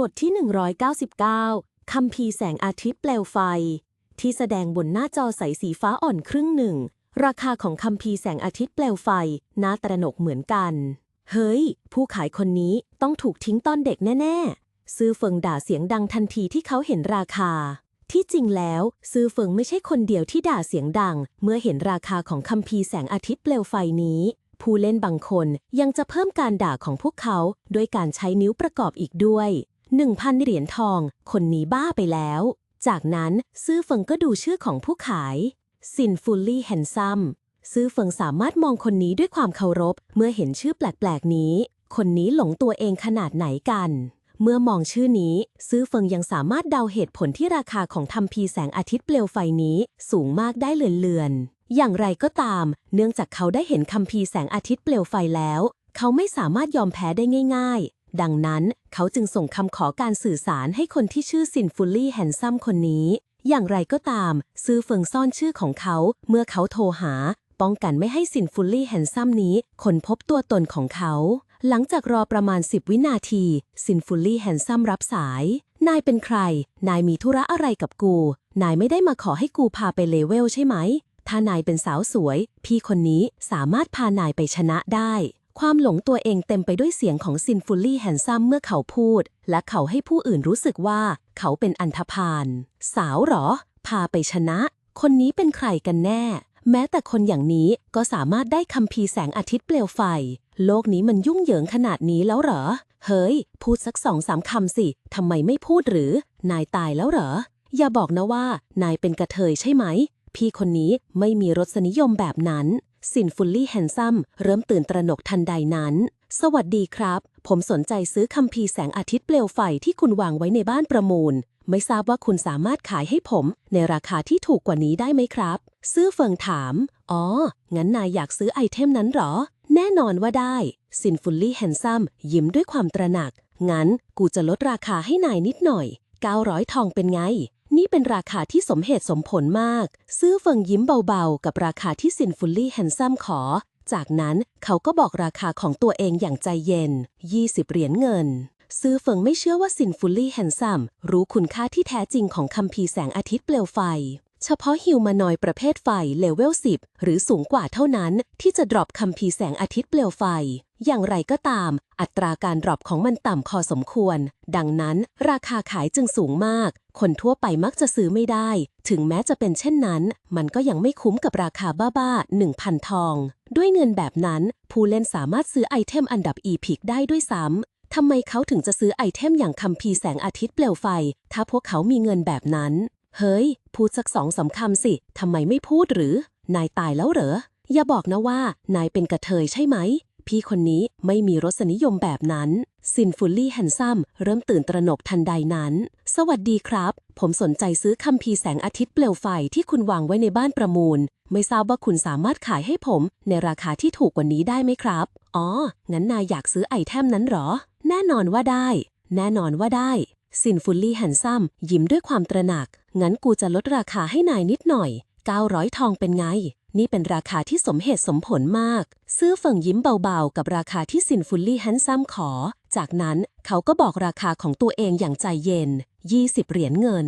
บทที่ 199คัมภีร์แสงอาทิตย์เปลวไฟ ที่แสดงบนหน้าจอใสสีฟ้าอ่อนครึ่งหนึ่ง ราคาของคัมภีร์แสงอาทิตย์เปลวไฟน่าตระหนกเหมือนกัน เฮ้ย ผู้ขายคนนี้ต้องถูกทิ้งตอนเด็กแน่ ๆ ซื้อเฟิงด่าเสียงดังทันทีที่เขาเห็นราคา ที่จริงแล้ว ซื้อเฟิงไม่ใช่คนเดียวที่ด่าเสียงดัง เมื่อเห็นราคาของคัมภีร์แสงอาทิตย์เปลวไฟนี้ ผู้เล่นบางคนยังจะเพิ่มการด่าของพวกเขาด้วยการใช้นิ้วประกอบอีกด้วย 1,000เหรียญทอง คนนี้บ้าไปแล้ว จากนั้นซื่อเฟิงก็ดูชื่อของผู้ขายซินฟูลลี่แฮนซัมซื่อเฟิงสามารถมองคนนี้ด้วยความเคารพ เมื่อเห็นชื่อแปลกๆนี้ คนนี้หลงตัวเองขนาดไหนกัน เมื่อมองชื่อนี้ ซื่อเฟิงยังสามารถเดาเหตุผลที่ราคาของทำพีแสงอาทิตย์เปลวไฟนี้ สูงมากได้เลือนๆ อย่างไรก็ตาม เนื่องจากเขาได้เห็นคัมภีแสงอาทิตย์เปลวไฟแล้ว เขาไม่สามารถยอมแพ้ได้ง่ายๆ ดังนั้นเขาจึงส่งคำขอการสื่อสารให้คนที่ชื่อซินฟูลลี่แฮนซัมคนนี้ อย่างไรก็ตาม ซื้อเฟิงซ่อนชื่อของเขา เมื่อเขาโทรหา ป้องกันไม่ให้ซินฟูลลี่แฮนซัมนี้ค้นพบตัวตนของเขา หลังจากรอประมาณ 10 วินาที ซินฟูลลี่แฮนซัมรับสาย นายเป็นใคร นายมีธุระอะไรกับกู นายไม่ได้มาขอให้กูพาไปเลเวลใช่ไหม ถ้านายเป็นสาวสวย พี่คนนี้สามารถพานายไปชนะได้ ความหลงตัวเองเต็มไปด้วยเสียงของซินฟูลี่แฮนซัมเมื่อเขาพูด และเขาให้ผู้อื่นรู้สึกว่าเขาเป็นอันธพาลสาวหรอ พาไปชนะ คนนี้เป็นใครกันแน่ แม้แต่คนอย่างนี้ก็สามารถได้คัมภีแสงอาทิตย์เปลวไฟ โลกนี้มันยุ่งเหยิงขนาดนี้แล้วเหรอ เฮ้ย พูดสักสองสามคำสิทำไมไม่พูดหรือ นายตายแล้วเหรอ อย่าบอกนะว่า นายเป็นกระเทยใช่ไหม พี่คนนี้ไม่มีรสนิยมแบบนั้น สินฟุลลี่แฮนซัมเริ่มตื่นตระหนกทันใดนั้น สวัสดีครับ ผมสนใจซื้อคัมภีร์แสงอาทิตย์เปลวไฟที่คุณวางไว้ในบ้านประมูล ไม่ทราบว่าคุณสามารถขายให้ผมในราคาที่ถูกกว่านี้ได้ไหมครับ ซื้อเฟิงถาม อ๋อ งั้นนายอยากซื้อไอเทมนั้นหรอ แน่นอนว่าได้ สินฟุลลี่แฮนซัมยิ้มด้วยความตระหนัก งั้นกูจะลดราคาให้นายนิดหน่อย900ทองเป็นไง นี่เป็นราคาที่สมเหตุสมผลมาก ซื้อเฟิงยิ้มเบาๆ กับราคาที่ซินฟุลลี่แฮนซัมขอ จากนั้นเขาก็บอกราคาของตัวเองอย่างใจเย็น 20 เหรียญเงิน ซื้อเฟิงไม่เชื่อว่าซินฟุลลี่แฮนซัมรู้คุณค่าที่แท้จริงของคัมภีร์แสงอาทิตย์เปลวไฟ เฉพาะฮิวมานอยประเภทไฟเลเวล 10 หรือสูงกว่าเท่านั้น ที่จะดรอปคัมภีร์แสงอาทิตย์เปลวไฟ อย่างไรก็ตาม อัตราการดรอปของมันต่ำพอสมควร ดังนั้น ราคาขายจึงสูงมาก คนทั่วไปมักจะซื้อไม่ได้ ถึงแม้จะเป็นเช่นนั้น มันก็ยังไม่คุ้มกับราคาบ้าๆ1,000 ทอง ด้วยเงินแบบนั้น ผู้เล่นสามารถซื้อไอเทมอันดับ e p i c ได้ด้วยซ้ำทำไมเขาถึงจะซื้อไอเทมอย่างคัมภีร์แสงอาทิตย์เปลวไฟ ถ้าพวกเขามีเงินแบบนั้น เฮ้ย พูดสักสองสามคำสิ ทำไมไม่พูดหรือ นายตายแล้วเหรอ อย่าบอกนะว่า นายเป็นกระเทยใช่ไหม พี่คนนี้ไม่มีรสนิยมแบบนั้น ซินฟูลลี่แฮนซัมเริ่มตื่นตระหนกทันใดนั้น สวัสดีครับ ผมสนใจซื้อคัมภีร์แสงอาทิตย์เปลวไฟที่คุณวางไว้ในบ้านประมูล ไม่ทราบว่าคุณสามารถขายให้ผม ในราคาที่ถูกกว่านี้ได้ไหมครับ อ๋อ งั้นนายอยากซื้อไอเทมนั้นเหรอ แน่นอนว่าได้ แน่นอนว่าได้ซินฟูลลี่แฮนซัมยิ้มด้วยความตระหนัก งั้นกูจะลดราคาให้นายนิดหน่อย 900 ทองเป็นไง นี่เป็นราคาที่สมเหตุสมผลมาก ซื้อเฟิงยิ้มเบาๆ กับราคาที่ซินฟูลลี่แฮนซัมขอ จากนั้นเขาก็บอกราคาของตัวเองอย่างใจเย็น 20 เหรียญเงิน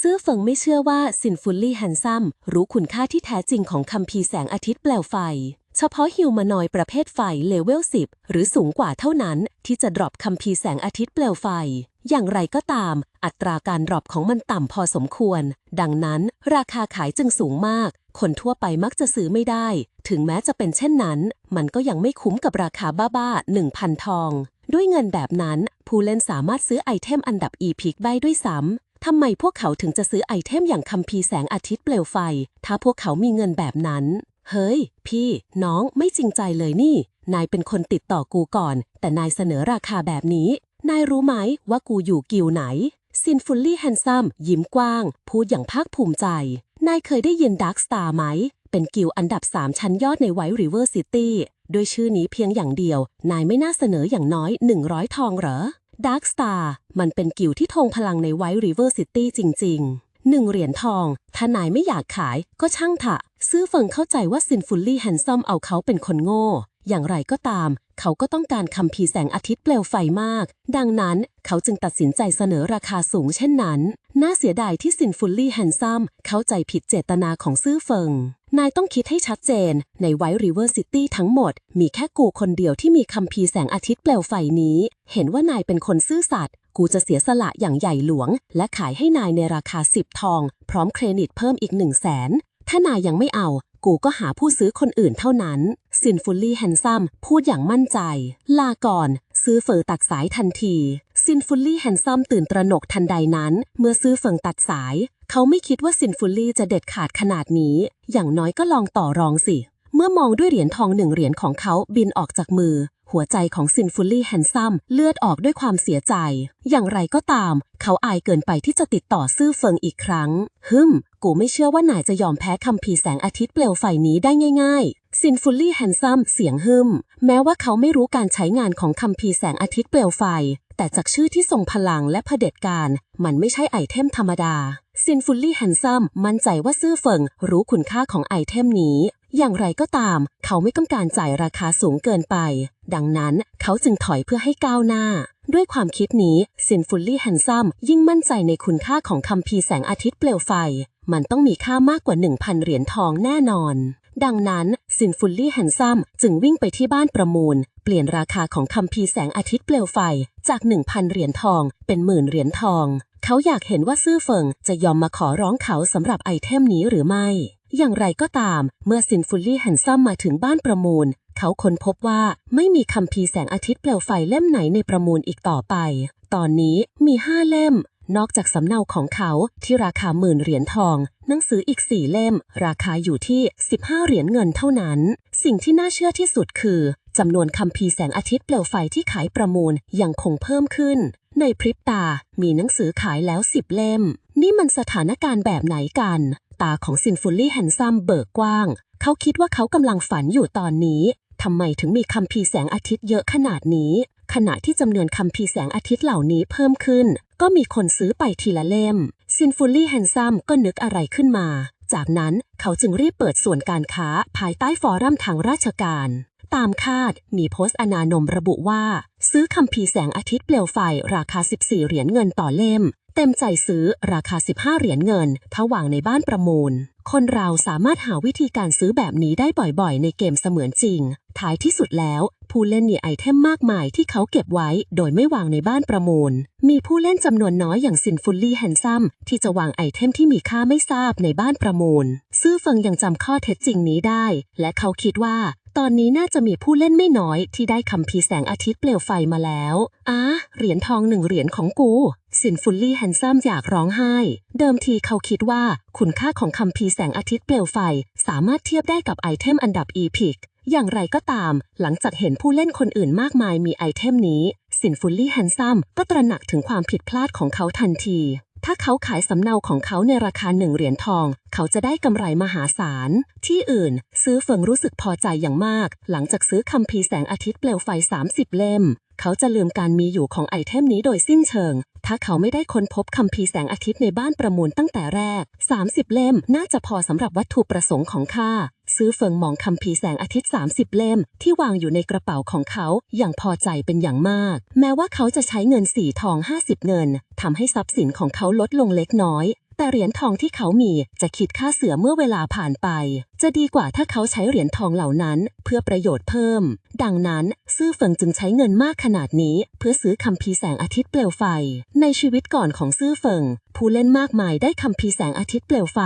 ซื้อเฟิงไม่เชื่อว่าซินฟูลลี่แฮนซัมรู้คุณค่าที่แท้จริงของคัมภีร์แสงอาทิตย์เปลวไฟ เฉพาะฮิวมานอยประเภทไฟเลเวล 10 หรือสูงกว่าเท่านั้นที่จะดรอปคัมภีร์แสงอาทิตย์เปลวไฟอย่างไรก็ตาม อัตราการดรอปของมันต่ำพอสมควร ดังนั้น ราคาขายจึงสูงมาก คนทั่วไปมักจะซื้อไม่ได้ ถึงแม้จะเป็นเช่นนั้น มันก็ยังไม่คุ้มกับราคาบ้าๆ1,000 ทอง ด้วยเงินแบบนั้น ผู้เล่นสามารถซื้อไอเทมอันดับ e p i c ได้ด้วยซ้ำทำไมพวกเขาถึงจะซื้อไอเทมอย่างคัมภีร์แสงอาทิตย์เปลวไฟ ถ้าพวกเขามีเงินแบบนั้น เฮ้ย พี่ น้องไม่จริงใจเลยนี่ นายเป็นคนติดต่อกูก่อน แต่นายเสนอราคาแบบนี้ นายรู้ไหมว่ากูอยู่กิวไหน ซินฟูลลี่แฮนซัมยิ้มกว้าง พูดอย่างภาคภูมิใจ นายเคยได้ยินดาร์กสตาร์ไหม เป็นกิวอันดับ 3 ชั้นยอดในไวท์ริเวอร์ซิตี้ด้วยชื่อนี้เพียงอย่างเดียว นายไม่น่าเสนออย่างน้อย 100 ทองเหรอ Dark Star มันเป็นกิวที่ทงพลังในไวท์ริเวอร์ซิตี้จริงๆหนึ่งเหรียญทอง ถ้านายไม่อยากขายก็ช่างเถอะ ซื้อเฟิงเข้าใจว่าซินฟูลลี่แฮนซัมเอาเขาเป็นคนโง่ อย่างไรก็ตาม เขาก็ต้องการคัมภีแสงอาทิตย์เปลวไฟมาก ดังนั้นเขาจึงตัดสินใจเสนอราคาสูงเช่นนั้น น่าเสียดายที่ซินฟุลลี่แฮนซัมเข้าใจผิดเจตนาของซื่อเฟิง นายต้องคิดให้ชัดเจน ในไวท์ริเวอร์ซิตี้ทั้งหมด มีแค่กูคนเดียวที่มีคัมภีแสงอาทิตย์เปลวไฟนี้ เห็นว่านายเป็นคนซื่อสัตย์กูจะเสียสละอย่างใหญ่หลวง และขายให้นายในราคา10ทอง พร้อมเครดิตเพิ่มอีก1 0 0 0 0แสนถ้านายยังไม่เอา กูก็หาผู้ซื้อคนอื่นเท่านั้นซินฟุลลี่แฮนซัมพูดอย่างมั่นใจ ลาก่อน ซื้อเฟอตัดสายทันทีซินฟุลลี่แฮนซัมตื่นตระหนกทันใดนั้น เมื่อซื้อเฟิงตัดสาย เขาไม่คิดว่าซินฟุลลี่จะเด็ดขาดขนาดนี้ อย่างน้อยก็ลองต่อรองสิ เมื่อมองด้วยเหรียญทองหนึ่งเหรียญของเขาบินออกจากมือ หัวใจของซินฟุลลี่แฮนซัมเลือดออกด้วยความเสียใจ อย่างไรก็ตาม เขาอายเกินไปที่จะติดต่อซื่อเฟิงอีกครั้ง ฮึม กูไม่เชื่อว่านายจะยอมแพ้คำพีแสงอาทิตย์เปลวไฟนี้ได้ง่าย ๆ ซินฟุลลี่แฮนซัมเสียงฮึม แม้ว่าเขาไม่รู้การใช้งานของคำพีแสงอาทิตย์เปลวไฟ แต่จากชื่อที่ทรงพลังและเผด็จการ มันไม่ใช่ไอเทมธรรมดาซินฟุลลี่แฮนซัมมั่นใจว่าซื่อเฟิงรู้คุณค่าของไอเทมนี้ อย่างไรก็ตาม เขาไม่ต้องการจ่ายราคาสูงเกินไป ดังนั้นเขาจึงถอยเพื่อให้ก้าวหน้า ด้วยความคิดนี้ซินฟุลลี่แฮนซัมยิ่งมั่นใจในคุณค่าของคำพีแสงอาทิตย์เปลวไฟ มันต้องมีค่ามากกว่า 1,000 เหรียญทองแน่นอน ดังนั้นซินฟุลลี่แฮนซัมจึงวิ่งไปที่บ้านประมูล เปลี่ยนราคาของคำพีแสงอาทิตย์เปลวไฟจาก 1,000 เหรียญทองเป็นหมื่นเหรียญทอง เขาอยากเห็นว่าซื่อเฟิงจะยอมมาขอร้องเขาสำหรับไอเทมนี้หรือไม่ อย่างไรก็ตาม เมื่อซินฟุลลี่แฮนซัมมาถึงบ้านประมูล เขาค้นพบว่าไม่มีคำพีร์แสงอาทิตย์เปลวไฟเล่มไหนในประมูลอีกต่อไป ตอนนี้มีห้าเล่ม นอกจากสำเนาของเขาที่ราคาหมื่นเหรียญทอง หนังสืออีกสี่เล่ม ราคาอยู่ที่ 15 เหรียญเงินเท่านั้น สิ่งที่น่าเชื่อที่สุดคือจำนวนคำพีร์แสงอาทิตย์เปลวไฟที่ขายประมูลยังคงเพิ่มขึ้น ในพริบตา มีหนังสือขายแล้วสิบเล่ม นี่มันสถานการณ์แบบไหนกัน ตาของซินฟุลลี่แฮนซัมเบิกกว้าง เขาคิดว่าเขากำลังฝันอยู่ตอนนี้ ทำไมถึงมีคำพีร์แสงอาทิตย์เยอะขนาดนี้ ขณะที่จำนวนคำพีร์แสงอาทิตย์เหล่านี้เพิ่มขึ้น ก็มีคนซื้อไปทีละเล่ม ซินฟูลลี่แฮนซัมก็นึกอะไรขึ้นมา จากนั้นเขาจึงรีบเปิดส่วนการค้าภายใต้ฟอรัมทางราชการตามคาดมีโพสต์อนานมระบุว่า ซื้อคำพีร์แสงอาทิตย์เปลวไฟราคา 14 เหรียญเงินต่อเล่ม เต็มใจซื้อราคา 15 เหรียญเงินถ้าวางในบ้านประมูล คนเราสามารถหาวิธีการซื้อแบบนี้ได้บ่อยๆ ในเกมเสมือนจริง ท้ายที่สุดแล้ว ผู้เล่นมีไอเทมมากมายที่เขาเก็บไว้ โดยไม่วางในบ้านประมูล มีผู้เล่นจำนวนน้อยอย่างซินฟุลลี่แฮนซัมที่จะวางไอเทมที่มีค่าไม่ทราบในบ้านประมูล ซื่อเฟิงยังจำข้อเท็จจริงนี้ได้ และเขาคิดว่า ตอนนี้น่าจะมีผู้เล่นไม่น้อยที่ได้คำพีแสงอาทิตย์เปลวไฟมาแล้วอะเหรียญทองหนึ่งเหรียญของกูซินฟุลลี่แฮนซัมอยากร้องไห้ เดิมทีเขาคิดว่าคุณค่าของคำพีแสงอาทิตย์เปลวไฟ สามารถเทียบได้กับไอเทมอันดับอีพิกอย่างไรก็ตาม หลังจากเห็นผู้เล่นคนอื่นมากมายมีไอเทมนี้ซินฟุลลี่แฮนซัมก็ตระหนักถึงความผิดพลาดของเขาทันที ถ้าเขาขายสำเนาของเขาในราคาหนึ่งเหรียญทอง เขาจะได้กำไรมหาศาล ที่อื่น ซื้อเฟิงรู้สึกพอใจอย่างมาก หลังจากซื้อคำพีร์แสงอาทิตย์เปลวไฟ 30 เล่ม เขาจะลืมการมีอยู่ของไอเทมนี้โดยสิ้นเชิง ถ้าเขาไม่ได้ค้นพบคำพีร์แสงอาทิตย์ในบ้านประมูลตั้งแต่แรก 30 เล่มน่าจะพอสำหรับวัตถุประสงค์ของข้า ซื้อเฟิงมองคำพีแสงอาทิตย์ 30 เล่ม ที่วางอยู่ในกระเป๋าของเขาอย่างพอใจเป็นอย่างมาก แม้ว่าเขาจะใช้เงินสีทอง 50 เงินทำให้ทรัพย์สินของเขาลดลงเล็กน้อยแต่เหรียญทองที่เขามีจะคิดค่าเสือเมื่อเวลาผ่านไป จะดีกว่าถ้าเขาใช้เหรียญทองเหล่านั้นเพื่อประโยชน์เพิ่ม ดังนั้น ซื่อเฟิงจึงใช้เงินมากขนาดนี้ เพื่อซื้อคำพีแสงอาทิตย์เปลวไฟ ในชีวิตก่อนของซื่อเฟิง ผู้เล่นมากมายได้คำพีแสงอาทิตย์เปลวไฟ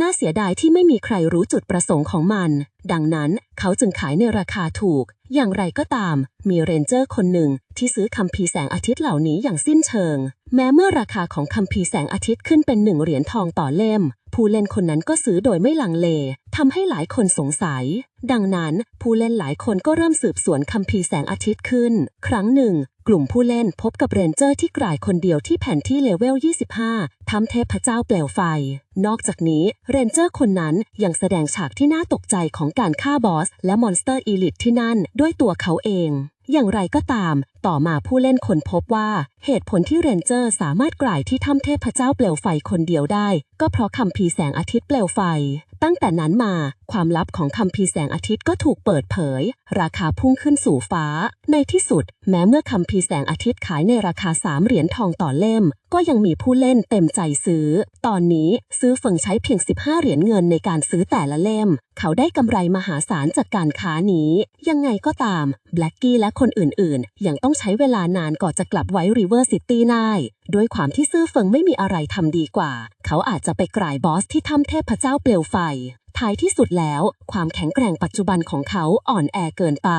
น่าเสียดายที่ไม่มีใครรู้จุดประสงค์ของมัน ดังนั้นเขาจึงขายในราคาถูก อย่างไรก็ตาม มีเรนเจอร์คนหนึ่งที่ซื้อคำพีร์แสงอาทิตย์เหล่านี้อย่างสิ้นเชิง แม้เมื่อราคาของคำพีร์แสงอาทิตย์ขึ้นเป็นหนึ่งเหรียญทองต่อเล่ม ผู้เล่นคนนั้นก็ซื้อโดยไม่ลังเลทำให้หลายคนสงสัย ดังนั้นผู้เล่นหลายคนก็เริ่มสืบสวนคำพีร์แสงอาทิตย์ขึ้น ครั้งหนึ่ง กลุ่มผู้เล่นพบกับเรนเจอร์ที่กลายคนเดียวที่แผนที่เลเวล 25ทำเทพเจ้าเปลวไฟ นอกจากนี้เรนเจอร์คนนั้นยังแสดงฉากที่น่าตกใจของการฆ่าบอส และมอนสเตอร์อีลิทที่นั่นด้วยตัวเขาเอง อย่างไรก็ตาม ต่อมาผู้เล่นค้นพบว่าเหตุผลที่เรนเจอร์สามารถกลายที่ถ้ำเทพเจ้าเปลวไฟคนเดียวได้ ก็เพราะคำพีแสงอาทิตย์เปลวไฟ ตั้งแต่นั้นมาความลับของคัมภีแสงอาทิตย์ก็ถูกเปิดเผย ราคาพุ่งขึ้นสู่ฟ้า ในที่สุด แม้เมื่อคัมภีแสงอาทิตย์ขายในราคา 3 เหรียญทองต่อเล่ม ก็ยังมีผู้เล่นเต็มใจซื้อ ตอนนี้ซื้อเฟิงใช้เพียง 15 เหรียญเงินในการซื้อแต่ละเล่ม เขาได้กำไรมหาศาลจากการค้านี้ ยังไงก็ตามแบล็กกี้และคนอื่นๆ ยังต้องใช้เวลานานก่อนจะกลับไว้ริเวอร์ซิตี้ได้ ด้วยความที่ซื่อเฟิงไม่มีอะไรทำดีกว่า เขาอาจจะไปกลายบอสที่ถ้ำเทพเจ้าเปลวไฟ ท้ายที่สุดแล้ว ความแข็งแกร่งปัจจุบันของเขาอ่อนแอเกินไป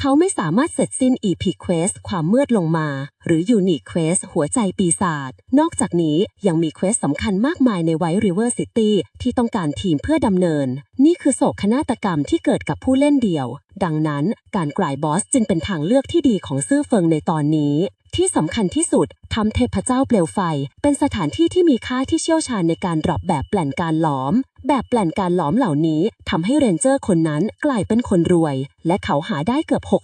เขาไม่สามารถเสร็จสิ้น EP Quest ความมืดลงมา หรือ Unique Quest หัวใจปีศาจ นอกจากนี้ยังมีเควสสำคัญมากมายในไวท์ริเวอร์ซิตี้ที่ต้องการทีมเพื่อดำเนิน นี่คือโศกนาฏกรรมที่เกิดกับผู้เล่นเดี่ยว ดังนั้นการกลายบอสจึงเป็นทางเลือกที่ดีของซื่อเฟิงในตอนนี้ ที่สำคัญที่สุดทำเทพเจ้าเปลวไฟ เป็นสถานที่ที่มีค่าที่เชี่ยวชาญในการดรอปแบบแปลนการหลอม แบบแปลนการหลอมเหล่านี้ทำให้เรนเจอร์คนนั้นกลายเป็นคนรวย และเขาหาได้เกือบ6